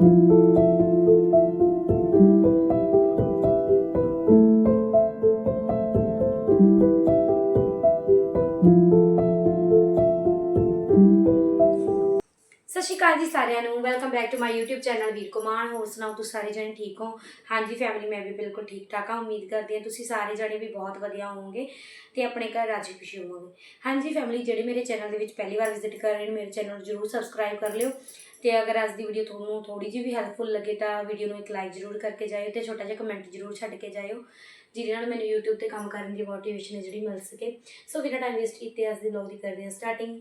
thank you ਅਕਾਲ ਜੀ ਸਾਰਿਆਂ ਨੂੰ। Welcome back to my YouTube channel Veer Kumar. ਹੋਰ ਸੁਣਾਓ, ਤੁਸੀਂ ਸਾਰੇ ਜਣੇ ਠੀਕ ਹੋ? ਹਾਂਜੀ ਫੈਮਿਲੀ ਮੈਂ ਵੀ ਬਿਲਕੁਲ ਠੀਕ ਠਾਕ ਹਾਂ। ਉਮੀਦ ਕਰਦੀ ਹਾਂ ਤੁਸੀਂ ਸਾਰੇ ਜਣੇ ਵੀ ਬਹੁਤ ਵਧੀਆ ਹੋਵੋਗੇ ਤੇ ਆਪਣੇ ਘਰ ਰਾਜੀ ਖੁਸ਼ੀ ਹੋਵੋਗੇ। ਹਾਂਜੀ ਫੈਮਿਲੀ ਜਿਹੜੇ ਮੇਰੇ ਚੈਨਲ ਦੇ ਵਿੱਚ ਪਹਿਲੀ ਵਾਰ ਵਿਜ਼ਿਟ ਕਰ ਰਹੇ ਨੇ, ਮੇਰੇ ਚੈਨਲ ਨੂੰ ਜਰੂਰ ਸਬਸਕ੍ਰਾਈਬ ਕਰ ਲਿਓ ਤੇ ਅਗਰ ਅੱਜ ਦੀ ਵੀਡੀਓ ਤੁਹਾਨੂੰ ਥੋੜੀ ਜਿਹੀ ਵੀ ਹੈਲਪਫੁਲ ਲੱਗੇ ਤਾਂ ਵੀਡੀਓ ਨੂੰ ਇੱਕ ਲਾਈਕ ਜਰੂਰ ਕਰਕੇ ਜਾਇਓ ਤੇ ਛੋਟਾ ਜਿਹਾ ਕਮੈਂਟ ਜਰੂਰ ਛੱਡ ਕੇ ਜਾਇਓ, ਜਿਹਦੇ ਨਾਲ ਮੈਨੂੰ YouTube ਤੇ ਕੰਮ ਕਰਨ ਦੀ ਮੋਟੀਵੇਸ਼ਨ ਹੈ ਜਿਹੜੀ ਮਿਲ ਸਕੇ। ਸੋ ਬਿਨਾਂ ਟਾਈਮ ਵੇਸਟ ਕੀਤੇ ਅੱਜ ਦੀ ਵਲੌਗ ਦੀ ਕਰਦੇ ਹਾਂ ਸਟਾਰਟਿੰਗ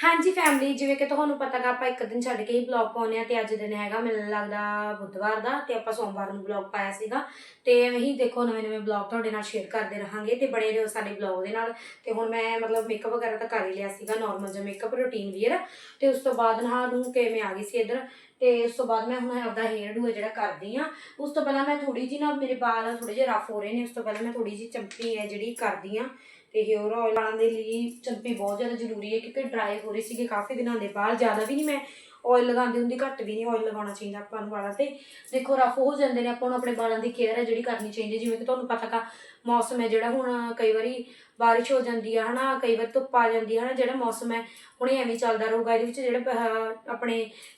ਹਾਂਜੀ ਫੈਮਿਲੀ ਜਿਵੇਂ ਕਿ ਤੁਹਾਨੂੰ ਪਤਾ ਗਾ, ਆਪਾਂ ਇੱਕ ਦਿਨ ਛੱਡ ਕੇ ਹੀ ਬਲੌਗ ਪਾਉਂਦੇ ਆ ਤੇ ਅੱਜ ਦਿਨ ਹੈਗਾ, ਮੈਨੂੰ ਲੱਗਦਾ ਬੁੱਧਵਾਰ ਦਾ ਤੇ ਆਪਾਂ ਸੋਮਵਾਰ ਨੂੰ ਬਲੌਗ ਪਾਇਆ ਸੀਗਾ। ਤੇ ਐਵੇਂ ਦੇਖੋ ਨਵੇਂ ਨਵੇਂ ਬਲੌਗ ਤੁਹਾਡੇ ਨਾਲ ਸ਼ੇਅਰ ਕਰਦੇ ਰਹਾਂਗੇ ਤੇ ਬੜੇ ਰਹੋ ਸਾਡੇ ਬਲੌਗ ਦੇ ਨਾਲ। ਤੇ ਹੁਣ ਮੈਂ ਮਤਲਬ ਮੇਕਅਪ ਵਗੈਰਾ ਤਾਂ ਕਰ ਹੀ ਲਿਆ ਸੀਗਾ ਨਾਰਮਲ ਜਿਹਾ ਮੇਕਅਪ ਰੂਟੀਨ ਵੀਅਰ ਤੇ ਉਸ ਤੋਂ ਬਾਅਦ ਨਹਾ ਨੂੰ ਕੇ ਮੈਂ ਆ ਗਈ ਸੀ ਇੱਧਰ ਤੇ ਉਸ ਤੋਂ ਬਾਅਦ ਮੈਂ ਹੁਣ ਆਪਦਾ ਹੇਅਰ ਡੂ ਜਿਹੜਾ ਕਰਦੀ ਆ ਉਸ ਤੋਂ ਪਹਿਲਾਂ ਮੈਂ ਥੋੜੀ ਜਿਹੀ ਨਾ ਮੇਰੇ ਵਾਲ ਥੋੜੇ ਜਿਹੇ ਰਫ ਹੋ ਰਹੇ ਨੇ, ਉਸ ਤੋਂ ਪਹਿਲਾਂ ਮੈਂ ਥੋੜੀ ਜਿਹੀ ਚੰਪੀ ਹੈ ਜਿਹੜੀ ਕਰਦੀ ਆ ਤੇ ਹੇਅਰ ਆਇਲ ਲਾਉਣ ਦੇ ਲਈ ਚੰਪੀ ਬਹੁਤ ਜ਼ਿਆਦਾ ਜ਼ਰੂਰੀ ਹੈ ਕਿਉਂਕਿ ਡਰਾਈ ਹੋ ਰਹੀ ਸੀਗੇ ਕਾਫੀ ਦਿਨਾਂ ਦੇ ਬਾਅਦ, ਜ਼ਿਆਦਾ ਵੀ ਨਹੀਂ ਮੈਂ ਆਇਲ ਲਗਾਉਂਦੀ ਹੁੰਦੀ, ਘੱਟ ਵੀ ਨਹੀਂ ਆਇਲ ਲਗਾਉਣਾ ਚਾਹੀਦਾ ਆਪਾਂ ਨੂੰ ਵਾਲਾਂ ਤੇ ਦੇਖੋ ਰਫ ਹੋ ਜਾਂਦੇ ਨੇ, ਆਪਾਂ ਨੂੰ ਆਪਣੇ ਵਾਲਾਂ ਦੀ ਕੇਅਰ ਹੈ ਜਿਹੜੀ ਕਰਨੀ ਚਾਹੀਦੀ ਹੈ। ਜਿਵੇਂ ਕਿ ਤੁਹਾਨੂੰ ਪਤਾ ਕਾ ਮੌਸਮ ਹੈ ਜਿਹੜਾ ਹੁਣ ਕਈ ਵਾਰੀ ਬਾਰਿਸ਼ ਹੋ ਜਾਂਦੀ ਆ, ਹਨਾ, ਕਈ ਵਾਰ ਧੁੱਪ ਆ ਜਾਂਦੀ ਆ, ਹਨਾ, ਜਿਹੜਾ ਮੌਸਮ ਹੈ, ਹੁਣ ਐਵੇਂ ਚੱਲਦਾ ਰਹੂਗਾ, ਇਹਦੇ ਵਿੱਚ ਜਿਹੜੇ ਆਪਣੇ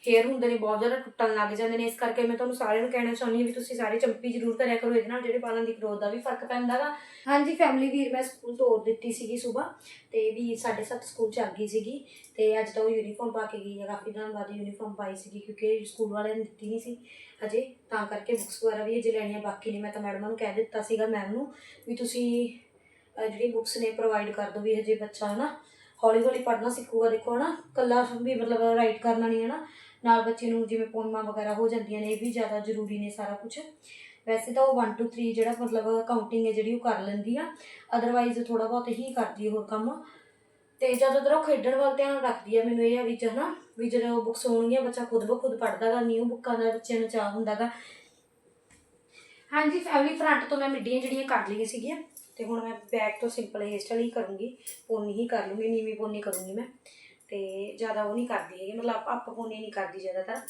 ਹੇਅਰ ਹੁੰਦੇ ਨੇ ਬਹੁਤ ਜ਼ਿਆਦਾ ਟੁੱਟਣ ਲੱਗ ਜਾਂਦੇ ਨੇ, ਇਸ ਕਰਕੇ ਮੈਂ ਤੁਹਾਨੂੰ ਸਾਰਿਆਂ ਨੂੰ ਕਹਿਣਾ ਚਾਹੁੰਦੀ ਹਾਂ ਵੀ ਤੁਸੀਂ ਸਾਰੇ ਚੰਪੀ ਜ਼ਰੂਰ ਕਰਿਆ ਕਰੋ, ਇਹਦੇ ਨਾਲ ਜਿਹੜੇ ਵਾਲਾਂ ਦੀ ਗਰੋਥ ਦਾ ਵੀ ਫ਼ਰਕ ਪੈਂਦਾ ਗਾ ਹਾਂਜੀ ਫੈਮਿਲੀ ਵੀਰ, ਮੈਂ ਸਕੂਲ ਤੋਰ ਦਿੱਤੀ ਸੀਗੀ ਸਵੇਰ, ਤੇ ਵੀ 7:30 ਸਕੂਲ ਚ ਆ ਗਈ ਸੀਗੀ, ਤੇ ਅੱਜ ਤਾਂ ਉਹ ਯੂਨੀਫਾਰਮ ਪਾ ਕੇ ਗਈ ਹੈ ਕਾਫੀ ਦਿਨਾਂ ਬਾਅਦ ਯੂਨੀਫਾਰਮ ਪਾਈ ਸੀਗੀ, ਕਿਉਂਕਿ ਸਕੂਲ ਵਾਲਿਆਂ ਨੇ ਦਿੱਤੀ ਨਹੀਂ ਸੀ। ਹਜੇ, ਤਾਂ ਕਰਕੇ ਬੁੱਕਸ ਵਗੈਰਾ ਵੀ ਅਜੇ ਲੈਣੀਆਂ ਬਾਕੀ ਨੇ। ਮੈਂ ਤਾਂ ਮੈਡਮਾਂ ਨੂੰ ਕਹਿ ਦਿੱਤਾ ਸੀਗਾ ਮੈਮ ਨੂੰ ਵੀ ਤੁਸੀਂ, ਅਹ, ਜਿਹੜੀ ਬੁੱਕਸ ਨੇ ਪ੍ਰੋਵਾਈਡ ਕਰ ਦਿਓ ਵੀ ਹਜੇ ਬੱਚਾ ਹੈ ਨਾ ਹੌਲੀ ਹੌਲੀ ਪੜ੍ਹਨਾ ਸਿੱਖੂਗਾ, ਦੇਖੋ, ਹਨਾ? ਕੱਲਾ ਵੀ ਮਤਲਬ ਰਾਈਟ ਕਰਨਾ ਨਹੀਂ ਹੈ ਨਾ। ਨਾਲ ਬੱਚੇ ਨੂੰ ਜਿਵੇਂ ਪੋਇਮਾਂ ਵਗੈਰਾ ਹੋ ਜਾਂਦੀਆਂ ਨੇ, ਇਹ ਵੀ ਜ਼ਿਆਦਾ ਜ਼ਰੂਰੀ ਨੇ ਸਾਰਾ ਕੁਝ ਵੈਸੇ ਤਾਂ ਉਹ 1 2 3 ਜਿਹੜਾ ਮਤਲਬ ਕਾਊਂਟਿੰਗ ਹੈ, ਜਿਹੜੀ ਉਹ ਕਰ ਲੈਂਦੀ ਆ। ਅਦਰਵਾਈਜ਼ ਥੋੜਾ ਬਹੁਤ ਹੀ ਕਰਦੀ ਹੈ ਹੋਰ ਕੰਮ। ਤੇ ਜ਼ਿਆਦਾਤਰ ਉਹ ਖੇਡਣ ਵੱਲ ਧਿਆਨ ਰੱਖਦੀ ਆ ਮੈਨੂੰ ਇਹ ਆ ਵੀ ਹਨਾ? ਵੀ ਜਦੋਂ ਬੁੱਕਸ ਹੋਣਗੀਆਂ, ਬੱਚਾ ਖੁਦ ਬ ਖੁਦ ਪੜ੍ਹਦਾਗਾ ਨਿਊ ਬੁੱਕਾਂ ਦਾ ਬੱਚਿਆਂ ਨੂੰ ਚਾਹ ਹੁੰਦਾਗਾ। ਹਾਂਜੀ ਫੈਮਿਲੀ ਫਰੰਟ ਤੋਂ ਮੈਂ ਮਿੱਡੀਆਂ ਜਿਹੜੀਆਂ ਕਰ ਲਈਆਂ ਸੀਗੀਆਂ, ਤੇ ਹੁਣ ਮੈਂ ਬੈਕ ਤੋਂ ਸਿੰਪਲ ਹੇਅਰ ਸਟਾਈਲ ਹੀ ਕਰੂੰਗੀ, ਪੋਨੀ ਹੀ ਕਰ ਲੂੰਗੀ, ਨੀਵੀਂ ਪੋਨੀ ਕਰੂੰਗੀ ਮੈਂ, ਤੇ ਜ਼ਿਆਦਾ ਉਹ ਨਹੀਂ ਕਰਦੀ ਹੈਗੀ, ਮਤਲਬ ਅੱਪ ਪੋਨੀ ਨਹੀਂ ਕਰਦੀ ਜ਼ਿਆਦਾਤਰ।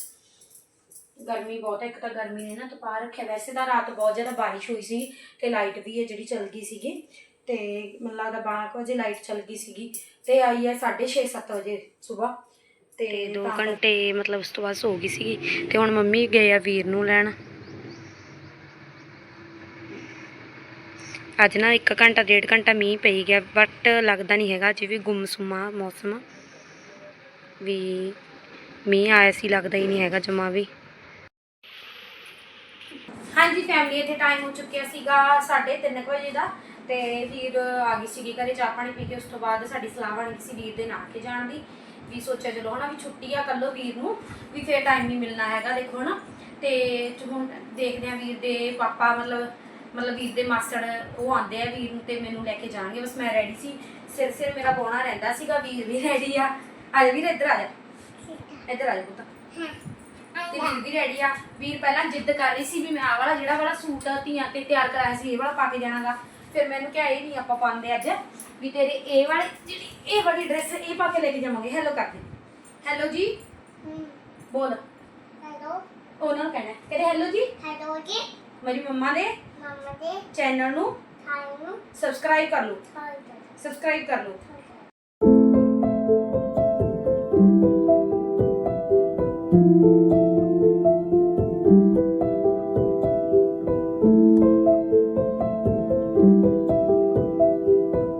ਗਰਮੀ ਬਹੁਤ ਹੈ, ਇੱਕ ਤਾਂ ਗਰਮੀ ਨੇ ਨਾ ਤਪਾ ਰੱਖਿਆ, ਵੈਸੇ ਤਾਂ ਰਾਤ ਬਹੁਤ ਜ਼ਿਆਦਾ ਬਾਰਿਸ਼ ਹੋਈ ਸੀ ਤੇ ਲਾਈਟ ਵੀ ਹੈ ਜਿਹੜੀ ਚਲ ਗਈ ਸੀਗੀ, ਤੇ ਮੈਨੂੰ ਲੱਗਦਾ 12 ਕੁ ਵਜੇ ਲਾਈਟ ਚਲ ਗਈ ਸੀਗੀ, ਤੇ ਆਈ ਹੈ 6:30 7 ਵਜੇ ਸਵੇਰ ਤੇ 2 ਤਾਂ ਘੰਟੇ ਮਤਲਬ ਉਸ ਤੋਂ ਬਾਅਦ ਸੋ ਗਈ ਸੀਗੀ ਤੇ ਹੁਣ ਮੰਮੀ ਗਏ ਆ ਵੀਰ ਨੂੰ ਲੈਣ। ਅੱਜ ਨਾ 1 ਘੰਟਾ ਡੇਢ ਘੰਟਾ ਮੀਂਹ ਪਈ ਗਿਆ ਬਟ ਲੱਗਦਾ ਨਹੀਂ ਹੈਗਾ ਜਿਵੇਂ ਗੁੰਮਸੁਮਾ ਮੌਸਮ। ਵੀ ਮੀਂਹ ਆਇਆ ਸੀ ਲੱਗਦਾ ਹੀ ਨਹੀਂ ਹੈਗਾ ਜਮਾ ਵੀ। ਹਾਂਜੀ ਫੈਮਿਲੀ ਇੱਥੇ ਟਾਈਮ ਹੋ ਚੁੱਕਿਆ ਸੀਗਾ 3:30 ਵਜੇ ਦਾ ਤੇ ਵੀਰ ਆ ਗਈ ਸੀਗੀ ਘਰੇ ਚਾਹ ਪਾਣੀ ਪੀ ਕੇ ਉਸ ਤੋਂ ਬਾਅਦ ਸਾਡੀ ਸਲਾਹ ਬਣੀ ਸੀ ਵੀਰ ਦੇ ਨਾਨਕੇ ਜਾਣ ਦੀ। ਵੀ ਸੋਚਿਆ ਚਲੋ ਹਨਾ ਵੀ ਛੁੱਟੀ ਆ ਕੱਲੋ ਵੀਰ ਨੂੰ, ਵੀ ਫੇਰ ਟਾਈਮ ਨਹੀਂ ਮਿਲਣਾ ਹੈਗਾ, ਦੇਖੋ ਹਨਾ। ਤੇ ਹੁਣ ਦੇਖਦੇ ਆ ਵੀਰ ਦੇ ਪਾਪਾ ਮਤਲਬ ਮਤਲਬ ਵੀਰ ਦੇ ਮਾਸੜ ਉਹ ਆਂਦੇ ਆ ਵੀਰ ਨੂੰ ਤੇ ਮੈਨੂੰ ਲੈ ਕੇ ਜਾਣਗੇ। ਬਸ ਮੈਂ ਰੈਡੀ ਸੀ। ਸਿਰ ਸਿਰ ਮੇਰਾ ਪਾਉਣਾ ਰਹਿੰਦਾ ਸੀਗਾ, ਵੀਰ ਵੀ ਰੈਡੀ ਆ। ਆ ਵੀਰ, ਇੱਧਰ ਆ ਜਾ ਇੱਧਰ ਆ ਜਾ ਪੁੱਤ। ਤੇ ਵੀਰ ਵੀ ਰੈਡੀ ਆ। ਵੀਰ ਪਹਿਲਾਂ ਜਿੱਦ ਕਰ ਰਹੀ ਸੀ ਵੀ ਮੈਂ ਆਹ ਵਾਲਾ ਜਿਹੜਾ ਵਾਲਾ ਸੂਟ ਧੀਆਂ ਤੇ ਤਿਆਰ ਕਰਾਇਆ ਸੀ, ਇਹ ਵਾਲਾ ਪਾ ਕੇ ਜਾਣਾਗਾ। ਫਿਰ ਮੈਨੂੰ ਕਿਹਾ, ਇਹ ਨਹੀਂ ਆਪਾਂ ਪਾਉਂਦੇ ਅੱਜ। ਵੀ ਤੇਰੇ ਇਹ ਵਾਲੀ ਜਿਹੜੀ ਇਹ ਵਾਲੀ ਡਰੈਸ ਇਹ ਪਾ ਕੇ ਲੈ ਕੇ ਜਾਵਾਂਗੇ। ਹੈਲੋ ਕਰ ਦੇ ਹੈਲੋ ਜੀ। ਬੋਲ। ਹੈਲੋ ਉਹਨਾਂ ਨੂੰ ਕਹਿਣਾ। ਕਹਿੰਦੇ ਹੈਲੋ ਜੀ? ਹੈਲੋ ਜੀ ਮੇਰੀ ਮੰਮਾ ਦੇ ਮੰਮਾ ਦੇ ਚੈਨਲ ਨੂੰ ਖਾਣ ਨੂੰ ਸਬਸਕ੍ਰਾਈਬ ਕਰ ਲਓ। ਸਬਸਕ੍ਰਾਈਬ ਕਰ ਲਓ।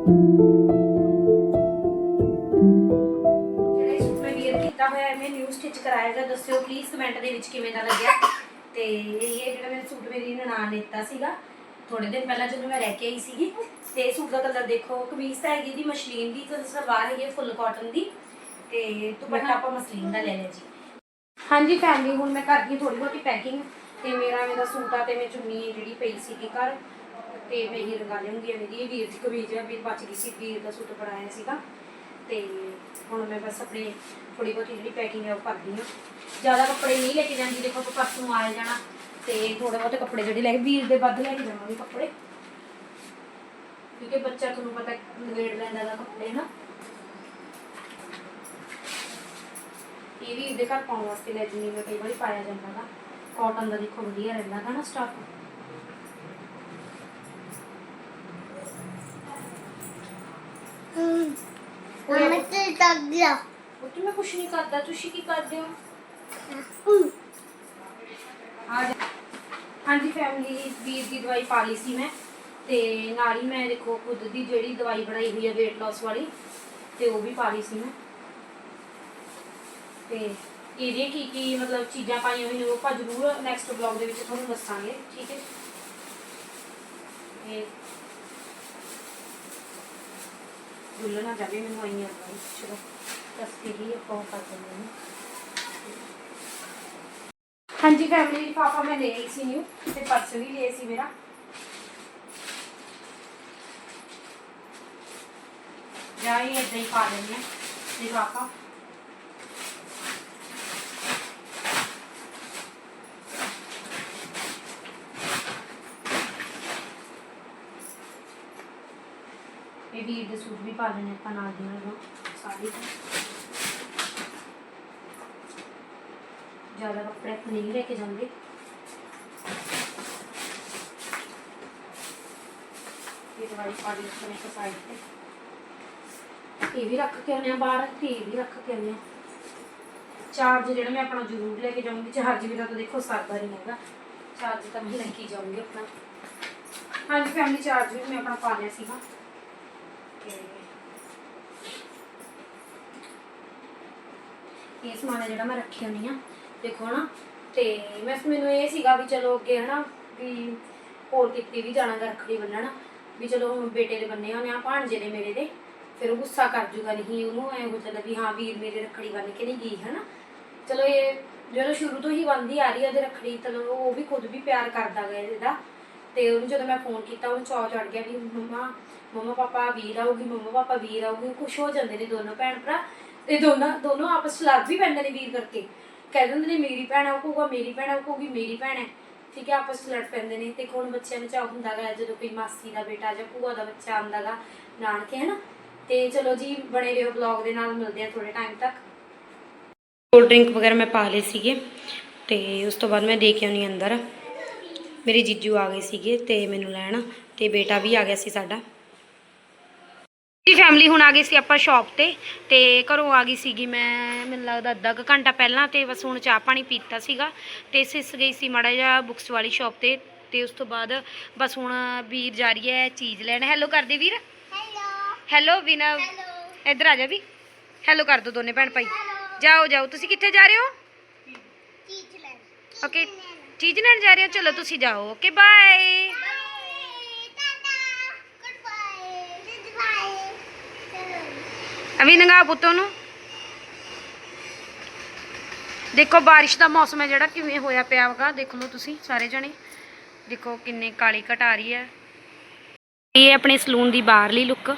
ਜਿਹੜਾ ਸੂਟ ਮੈਂ ਵੀਅਰ ਕੀਤਾ ਹੋਇਆ ਹੈ, ਮੈਂ ਨਿਊ ਸਟਿਚ ਕਰਾਏਗਾ ਦੱਸਿਓ ਪਲੀਜ਼ ਕਮੈਂਟ ਦੇ ਵਿੱਚ ਕਿਵੇਂ ਦਾ ਲੱਗਿਆ। ਤੇ ਇਹ ਜਿਹੜਾ ਮੈਂ ਸੂਟ ਮੇਰੀ ਨਨਾਣ ਨੇ ਦਿੱਤਾ ਸੀਗਾ। ਥੋੜੇ ਦਿਨ ਪਹਿਲਾਂ ਜਦੋਂ ਮੈਂ ਲੈ ਕੇ ਆਈ ਸੀਗੀ, ਤੇ ਸੂਟ ਦਾ ਕਲਰ ਦੇਖੋ, ਕਮੀਜ਼ ਤਾਂ ਹੈਗੀ ਦੀ ਮਸ਼ਲੀਨ ਦੀ, ਤੇ ਸਲਵਾਰ ਹੈਗੀ ਫੁੱਲ ਕਾਟਨ ਦੀ, ਤੇ ਦੁਪੱਟਾ ਆਪਾਂ ਮਸਲੀਨ ਦਾ ਲੈ ਲਿਆ ਜੀ। ਹਾਂਜੀ ਫੈਮਲੀ ਹੁਣ ਮੈਂ ਕਰਦੀ ਥੋੜੀ ਬਹੁਤੀ ਪੈਕਿੰਗ ਤੇ ਮੇਰਾ ਮੇਰਾ ਸੂਟ ਆ, ਤੇ ਮੈਂ ਚੁੰਨੀ ਜਿਹੜੀ ਪਈ ਸੀਗੀ ਘਰ ਤੇ ਮੈਂ ਹੀ ਰਗਾ ਲਿਆਉਂਗੀ ਮੇਰੀ ਇਹ ਵੀਰ ਦੀ ਕਮੀਜ਼ ਆ, ਵੀਰ ਬਚ ਗਈ ਸੀ, ਵੀਰ ਦਾ ਸੂਟ ਬਣਾਇਆ ਸੀਗਾ। ਤੇ ਹੁਣ ਮੈਂ ਬਸ ਆਪਣੀ ਥੋੜੀ ਬਹੁਤੀ ਜਿਹੜੀ ਪੈਕਿੰਗ ਹੈ ਉਹ ਕਰਦੀ ਹਾਂ। ਜ਼ਿਆਦਾ ਕੱਪੜੇ ਨਹੀਂ ਲੈ ਕੇ ਜਾਂਦੀ, ਦੇਖੋ ਆਪਾਂ ਪਰਸੋਂ ਆ ਜਾਣਾ। ਤੇ ਥੋੜੇ ਬਹੁਤੇ ਕੱਪੜੇ ਜਿਹੜੇ ਲੈ ਕੇ ਵੀਰ ਦੇ ਵੱਧ ਲੈ ਕੇ ਜਾਵਾਂਗੇ ਕੱਪੜੇ। ਕਿਉਂਕਿ ਬੱਚਾ ਤੁਹਾਨੂੰ ਪਤਾ ਨਵੇੜ ਲੈਂਦਾ ਦਾ ਕੱਪੜੇ ਨਾ ਇਹ ਵੀ ਇਹਦੇ ਘਰ ਪਾਉਣ ਵਾਸਤੇ ਲੈ ਜਿੰਨੀ ਮੈਂ ਕਈ ਵਾਰੀ ਪਾਇਆ ਜਾਂਦਾ ਦਾ ਕਾਟਨ ਦਾ ਦੇਖੋ ਵਧੀਆ ਰਹਿੰਦਾ ਹੈ ਨਾ ਸਟਾਫ ਮਮਾ ਤੇ ਤੱਕ ਗਿਆ ਉਹ ਤੇ ਮੈਂ ਕੁਛ ਨਹੀਂ ਕਰਦਾ ਤੁਸੀਂ ਕੀ ਕਰਦੇ ਹੋ? ਹੂੰ। ਆ ਜਾ- ਹਾਂਜੀ ਫੈਮਿਲੀ ਵੀਰ ਦੀ ਦਵਾਈ ਪਾ ਲਈ ਸੀ ਮੈਂ। ਤੇ ਨਾਲ ਹੀ ਮੈਂ ਦੇਖੋ ਖੁਦ ਦੀ ਜਿਹੜੀ ਦਵਾਈ ਬਣਾਈ ਹੋਈ ਹੈ weight loss ਵਾਲੀ ਤੇ ਉਹ ਵੀ ਪਾ ਲਈ ਸੀ ਮੈਂ। ਤੇ ਇਹਦੀਆਂ ਕੀ ਕੀ ਮਤਲਬ ਚੀਜ਼ਾਂ ਪਾਈਆਂ ਹੋਈਆਂ ਨੇ ਉਹ ਆਪਾਂ ਜ਼ਰੂਰ ਨੈਕਸਟ ਵਲੌਗ ਦੇ ਵਿੱਚ ਤੁਹਾਨੂੰ ਦੱਸਾਂਗੇ ਠੀਕ ਹੈ ਇਹ ਭੁੱਲ ਨਾ ਜਾਵੇ ਮੈਨੂੰ ਆਈਆਂ ਦਵਾਈ ਚਲੋ, ਦੱਸ ਹੀ ਆਪਾਂ ਉਹ ਕਰ ਦਿੰਦੇ ਹਾਂ। ਹਾਂਜੀ ਫੈਮਿਲੀ ਲਿਫਾਫਾ ਮੈਂ ਲੈ ਸੀ ਨਿਊ ਤੇ ਪਰਸ ਵੀ ਲਿਆ ਸੀ ਮੇਰਾ। ਜਾਈ ਏਦਾਂ ਹੀ ਪਾ ਲੈਂਦੇ ਹਾਂ। ਲਿਫਾਫਾ ਇਹ ਵੀਰ ਦੇ ਸੂਟ ਵੀ ਪਾ ਲੈਣੇ ਆਪਾਂ ਨਾਲ ਦੀ ਨਾਲ। ਸਾੜੀ ਜ਼ਿਆਦਾ ਕੱਪੜੇ ਨਹੀਂ ਲੈ ਕੇ ਜਾਂਦੇ। ਇਹ ਦਵਾਈ ਪਾ ਆਪਣੇ ਸਾਈਡ ਤੇ। ਇਹ ਵੀ ਰੱਖ ਕੇ ਆਉਂਦੇ ਆ ਬਾਹਰ ਤੇ ਇਹ ਵੀ ਰੱਖ ਕੇ ਆਉਂਦੇ ਆ। ਚਾਰਜ ਜਿਹੜਾ ਮੈਂ ਆਪਣਾ ਜ਼ਰੂਰ ਲੈ ਕੇ ਜਾਊਂਗੀ। ਚਾਰਜ ਵੀ ਤਾਂ ਦੇਖੋ ਸਰਦਾ ਨਹੀਂ ਹੈਗਾ। ਚਾਰਜ ਤਾਂ ਮੈਂ ਲੈ ਕੇ ਜਾਊਂਗੀ ਆਪਣਾ। ਹਾਂਜੀ ਫੈਮਿਲੀ ਚਾਰਜ ਵੀ ਮੈਂ ਆਪਣਾ ਪਾ ਲਿਆ ਸੀਗਾ। ਇਹ ਸਮਾਨ ਹੈ ਜਿਹੜਾ ਮੈਂ ਰੱਖਿਆ ਨਹੀਂ ਆ, ਦੇਖੋ ਨਾ ਤੇ ਮੈਂ ਮੈਨੂੰ ਇਹ ਸੀਗਾ ਵੀ ਚਲੋ ਅੱਗੇ ਹਨਾ, ਵੀ ਹੋਰ ਕਿਤੇ ਵੀ ਜਾਣਾ ਗਾ ਰੱਖੜੀ ਬੰਨਣ, ਵੀ ਚਲੋ ਹੁਣ ਬੇਟੇ ਦੇ ਬੰਨੇ ਹੋਣੇ ਆ, ਭਾਣਜੇ ਦੇ ਮੇਰੇ ਦੇ, ਫਿਰ ਉਹ ਗੁੱਸਾ ਕਰ ਜੂਗਾ ਨਹੀਂ, ਉਹਨੂੰ ਐ ਹੋ ਜਾਂਦਾ ਵੀ ਹਾਂ ਵੀਰ ਮੇਰੇ ਰੱਖੜੀ ਬੰਨ ਕੇ ਨਹੀਂ ਗਈ, ਹਨਾ। ਚਲੋ ਇਹ ਜਦੋਂ ਸ਼ੁਰੂ ਤੋਂ ਹੀ ਬੰਦੀ ਆ ਰਹੀ ਹੈ ਉਹਦੇ ਰੱਖੜੀ ਚਲੋ ਉਹ ਵੀ ਖੁਦ ਵੀ ਪਿਆਰ ਕਰਦਾ ਗਿਆ ਇਹਦਾ। ਤੇ ਉਹਨੂੰ ਜਦੋਂ ਮੈਂ ਫੋਨ ਕੀਤਾ, ਉਹਨੂੰ ਚੌ ਚੜ ਗਿਆ ਵੀ ਮੰਮਾ ਮੰਮਾ ਪਾਪਾ ਵੀਰ ਆਊਗੀ, ਮੰਮਾ ਪਾਪਾ ਵੀਰ ਆਊਗੀ, ਖੁਸ਼ ਹੋ ਜਾਂਦੇ ਨੇ ਦੋਨੋਂ ਭੈਣ ਭਰਾ ਤੇ ਦੋਨਾਂ, ਦੋਨੋਂ ਆਪਸ ਚ ਲੜ ਵੀ ਪੈਂਦੇ ਨੇ ਵੀਰ ਕਰਕੇ। ਕਹਿ ਦਿੰਦੇ ਨੇ, ਮੇਰੀ ਭੈਣ ਆਊਗਾ, ਮੇਰੀ ਭੈਣ ਆਊਗੀ, ਮੇਰੀ ਭੈਣ ਹੈ। ਠੀਕ ਹੈ, ਆਪਸ ਚ ਲੜ ਪੈਂਦੇ ਨੇ। ਤੇ ਹੁਣ ਬੱਚਿਆਂ ਨੂੰ ਚਾਹ ਹੁੰਦਾ ਜਦੋਂ ਕੋਈ ਮਾਸੀ ਦਾ ਬੇਟਾ ਜਾਂ ਭੂਆ ਦਾ ਬੱਚਾ ਆਉਂਦਾ ਨਾਨਕੇ ਹੈ ਨਾ ਤੇ ਚਲੋ ਜੀ, ਬਣੇ ਰਹੋ ਬਲੌਗ ਦੇ ਨਾਲ, ਮਿਲਦੇ ਆ ਥੋੜੇ ਟਾਈਮ ਤੱਕ। ਕੋਲਡ ਡਰਿੰਕ ਵਗੈਰਾ ਮੈਂ ਪਾ ਲਏ ਸੀਗੇ ਤੇ ਉਸ ਤੋਂ ਬਾਅਦ ਮੈਂ ਦੇ ਕੇ ਆਉਣੀ ਅੰਦਰ। ਮੇਰੇ ਜੀਜੂ ਆ ਗਏ ਸੀਗੇ ਤੇ ਮੈਨੂੰ ਲੈਣ ਤੇ ਬੇਟਾ ਵੀ ਆ ਗਿਆ ਸੀ ਸਾਡਾ। ਜੀ ਫੈਮਿਲੀ ਹੁਣ ਆ ਗਈ ਸੀ ਆਪਾਂ ਸ਼ਾਪ ਤੇ ਤੇ ਘਰੋਂ ਆ ਗਈ ਸੀਗੀ ਮੈਂ ਮੈਨੂੰ ਲੱਗਦਾ ਅੱਧਾ ਕੁ ਘੰਟਾ ਪਹਿਲਾਂ ਤੇ ਬਸ ਹੁਣ ਚਾਹ ਪਾਣੀ ਪੀਤਾ ਸੀਗਾ ਤੇ ਸਿਸ ਗਈ ਸੀ ਮਾੜਾ ਜਿਹਾ ਬੁక్స్ ਵਾਲੀ ਸ਼ਾਪ ਤੇ ਤੇ ਉਸ ਤੋਂ ਬਾਅਦ ਬਸ ਹੁਣ ਵੀਰ ਜਾ ਰਹੀ ਹੈ ਚੀਜ਼ ਲੈਣ। ਹੈਲੋ ਕਰਦੇ ਵੀਰ। ਹੈਲੋ ਹੈਲੋ ਇੱਧਰ ਆ ਜਾ ਵੀ। ਹੈਲੋ ਕਰ ਦੋ ਦੋਨੇ ਭੈਣ ਭਾਈ। ਜਾਓ ਜਾਓ। ਤੁਸੀਂ ਕਿੱਥੇ ਜਾ ਰਹੇ ਹੋ? ਚੀਜ਼ ਲੈ ਓਕੇ ਚੀਜ਼ ਲੈਣ। ਜਾ ਰਹੇ ਹੋ? ਚਲੋ ਤੁਸੀਂ ਜਾਓ। Okay bye tata goodbye goodbye ਚਲੋ ਅਵੀ ਨੰਗਾ ਪੁੱਤੋ ਨੂੰ ਦੇਖੋ ਬਾਰਿਸ਼ ਦਾ ਮੌਸਮ ਹੈ ਜਿਹੜਾ, ਕਿਵੇਂ ਹੋਇਆ ਪਿਆ ਵਗਾ ਦੇਖ ਲਓ ਤੁਸੀਂ ਸਾਰੇ ਜਣੇ। ਦੇਖੋ ਕਿੰਨੇ ਕਾਲੀ ਘਟ ਆ ਰਹੀ ਹੈ। ਇਹ ਆਪਣੇ ਸਲੂਨ ਦੀ ਬਾਹਰਲੀ ਲੁੱਕ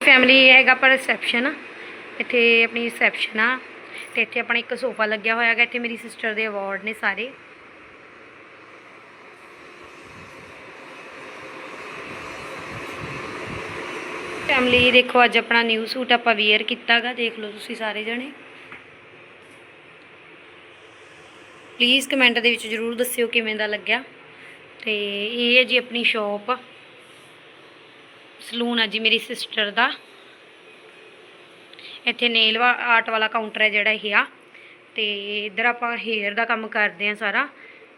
ਫੈਮਿਲੀ ਹੈਗਾ ਪਰ ਰਿਸੈਪਸ਼ਨ ਇੱਥੇ ਆਪਣੀ ਰਿਸੈਪਸ਼ਨ ਆ। ਤੇ ਇੱਥੇ ਆਪਣਾ ਇੱਕ ਸੋਫਾ ਲੱਗਿਆ ਹੋਇਆ ਹੈਗਾ, ਇੱਥੇ ਮੇਰੀ ਸਿਸਟਰ ਦੇ ਅਵਾਰਡ ਨੇ ਸਾਰੇ। ਫੈਮਿਲੀ ਦੇਖੋ ਅੱਜ ਆਪਣਾ ਨਿਊ ਸੂਟ ਆਪਾਂ ਵੇਅਰ ਕੀਤਾਗਾ, ਦੇਖ ਲਓ ਤੁਸੀਂ ਸਾਰੇ ਜਣੇ। ਪਲੀਜ਼ ਕਮੈਂਟ ਦੇ ਵਿੱਚ ਜਰੂਰ ਦੱਸਿਓ ਕਿਵੇਂ ਦਾ ਲੱਗਿਆ। ਤੇ ਇਹ ਹੈ ਜੀ ਆਪਣੀ ਸ਼ਾਪ ਸਲੂਨ ਆ ਜੀ ਮੇਰੀ ਸਿਸਟਰ ਦਾ। ਇੱਥੇ ਨੇਲ ਆਰਟ ਵਾਲਾ ਕਾਊਂਟਰ ਹੈ ਜਿਹੜਾ ਇਹ ਆ। ਤੇ ਇਧਰ ਆਪਾਂ ਹੇਅਰ ਦਾ ਕੰਮ ਕਰਦੇ ਆ ਸਾਰਾ।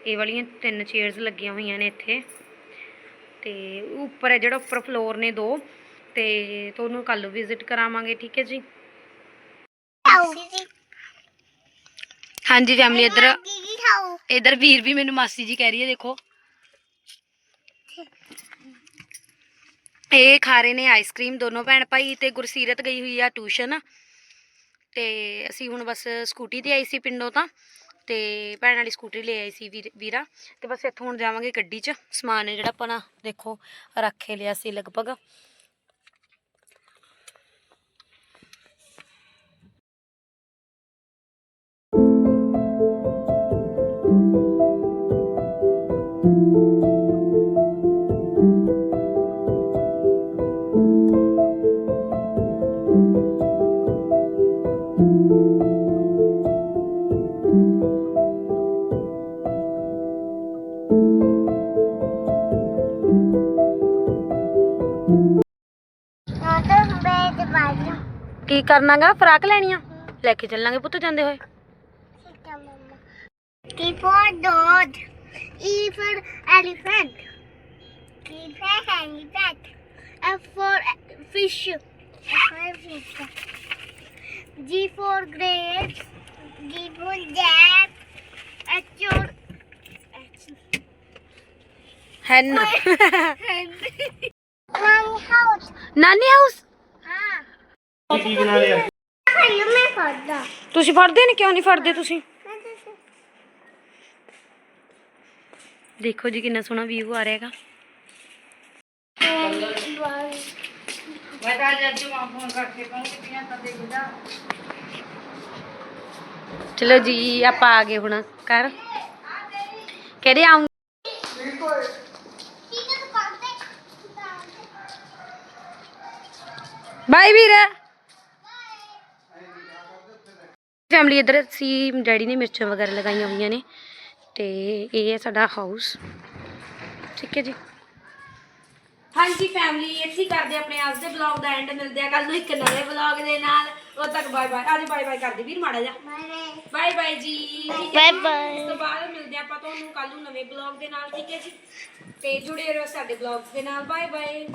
ਇਹ ਵਾਲੀਆਂ ਤਿੰਨ ਚੇਅਰਸ ਲੱਗੀਆਂ ਹੋਈਆਂ ਨੇ ਇੱਥੇ। ਤੇ ਉੱਪਰ ਹੈ ਜਿਹੜਾ ਉੱਪਰ ਫਲੋਰ ਨੇ ਦੋ। ਤੇ ਤੁਹਾਨੂੰ ਕੱਲ ਵਿਜ਼ਿਟ ਕਰਾਵਾਂਗੇ ਠੀਕ ਹੈ ਜੀ? ਹਾਂਜੀ ਫੈਮਿਲੀ ਇੱਧਰ ਇਧਰ ਵੀਰ ਵੀ ਮੈਨੂੰ ਮਾਸੀ ਜੀ ਕਹਿ ਰਹੀ ਹੈ ਦੇਖੋ। ਇਹ ਖਾ ਰਹੇ ਨੇ ਆਈਸਕ੍ਰੀਮ ਦੋਨੋਂ ਭੈਣ ਭਾਈ ਤੇ ਗੁਰਸੀਰਤ ਗਈ ਹੋਈ ਆ ਟਿਊਸ਼ਨ ਤੇ ਅਸੀਂ ਹੁਣ ਬਸ ਸਕੂਟੀ ਤੇ ਆਈ ਸੀ ਪਿੰਡੋਂ ਤਾਂ ਤੇ ਭੈਣ ਵਾਲੀ ਸਕੂਟਰੀ ਲੈ ਆਈ ਸੀ ਵੀਰ- ਵੀਰਾ। ਤੇ ਬਸ ਇੱਥੋਂ ਹੁਣ ਜਾਵਾਂਗੇ ਗੱਡੀ 'ਚ। ਸਮਾਨ ਹੈ ਜਿਹੜਾ ਆਪਾਂ ਨਾ ਦੇਖੋ ਰੱਖੇ ਲਿਆ ਸੀ ਲਗਭਗ। ਕੀ ਕਰਨਾਗਾ ਫਰਾਕ ਲੈਣੀ ਆ ਲੈ ਕੇ ਚੱਲਾਂਗੇ ਪੁੱਤ ਜਾਂਦੇ ਹੋਏ. E. G for grapes. G for. H for hen One house. ਨਾਨੀ ਹਾਊਸ हाँ ਤੁਸੀਂ ਫੜਦੇ ਨਹੀਂ ਕਿਉਂ ਨਹੀਂ ਫੜਦੇ ਤੁਸੀਂ? ਦੇਖੋ ਜੀ ਕਿੰਨਾ ਸੋਹਣਾ ਵੀਊ ਆ ਰਿਹਾ ਚਲੋ ਜੀ ਆਪਾਂ ਆ ਗਏ ਹੁਣ ਕਰ ਕਿਹੜੇ ਆਉਂ ਬਾਈ ਵੀਰੇ। ਫੈਮਿਲੀ ਇੱਧਰ ਸੀ ਡੈਡੀ ਨੇ ਮਿਰਚਾਂ ਵਗੈਰਾ ਲਗਾਈਆਂ ਹੋਈਆਂ ਨੇ ਤੇ ਇਹ ਹੈ ਸਾਡਾ ਹਾਊਸ ਠੀਕ ਹੈ ਜੀ। ਹਾਂਜੀ ਫੈਮਿਲੀ ਇੱਥੇ ਕਰਦੇ ਆਪਣੇ ਅੱਜ ਦੇ ਵਲੌਗ ਦਾ ਐਂਡ ਮਿਲਦੇ ਆ ਕੱਲ ਨੂੰ ਇੱਕ ਨਵੇਂ ਵਲੌਗ ਦੇ ਨਾਲ। ਉਦੋਂ ਤੱਕ ਬਾਏ ਬਾਏ ਅੱਜ ਬਾਏ ਬਾਏ ਕਰਦੇ ਵੀਰ ਮਾੜਾ ਜਾ ਬਾਏ ਬਾਏ ਜੀ। ਠੀਕ ਹੈ Bye bye. ਉਸ ਤੋਂ ਬਾਅਦ ਮਿਲਦੇ ਆਪਾਂ ਤੁਹਾਨੂੰ ਕੱਲ ਨੂੰ ਨਵੇਂ ਵਲੌਗ ਦੇ ਨਾਲ ਠੀਕ ਹੈ ਜੀ। ਤੇ ਜੁੜੇ ਰਹੋ ਸਾਡੇ ਵਲੌਗਸ ਦੇ ਨਾਲ। Bye bye